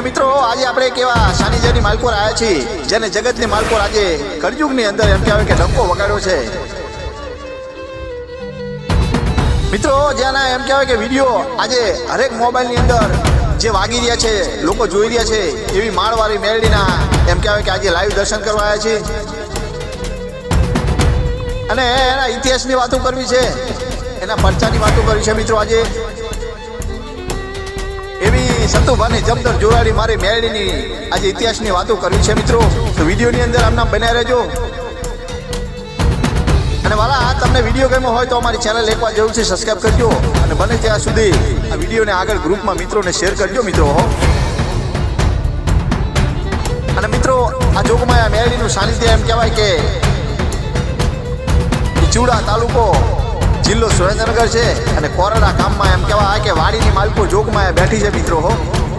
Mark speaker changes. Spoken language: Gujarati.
Speaker 1: મિત્રો, આજે આપણે કેવા સાનિધ્યની માલકોર આવ્યા છીએ, જેને જગતની માલકોર આજે કળયુગની અંદર એમ કહેવાય કે ડંકો વગાડ્યો છે. મિત્રો, જેના એમ કહેવાય કે વીડિયો આજે હરેક મોબાઈલની અંદર જે વાગી રહ્યા છે, લોકો જોઈ રહ્યા છે, એવી માળવાળી મેળડીના એમ કહેવાય કે આજે લાઈવ દર્શન કરવા આવ્યા છે અને એના ઇતિહાસની વાતો કરવી છે, એના પરચાની વાતો કરવી છે મિત્રો આજે. એવી સતુભાની જમદર જોરાડી મારી મેળીની આજે ઇતિહાસની વાતો કરવી છે મિત્રો. તો વિડીયોની અંદર આમના બન્યા રહેજો. અને વાલા, આ તમને વીડિયો ગમ્યો હોય તો અમારી ચેનલ એકવાર જરૂરથી સબસ્ક્રાઈબ કરજો. અને બને ત્યાં સુધી આ વિડીયોને આગળ ગ્રુપમાં મિત્રોને શેર કરજો મિત્રો અને મિત્રો, આ જોગમાયા મેળીનું સાનિધ્ય એમ કહેવાય કે ચીવડા તાલુકો જિલ્લો સુરેન્દ્રનગર છે. અને કોરડા ગામમાં એમ કહેવાય કે જોગમાં બેઠી છે મિત્રો હો.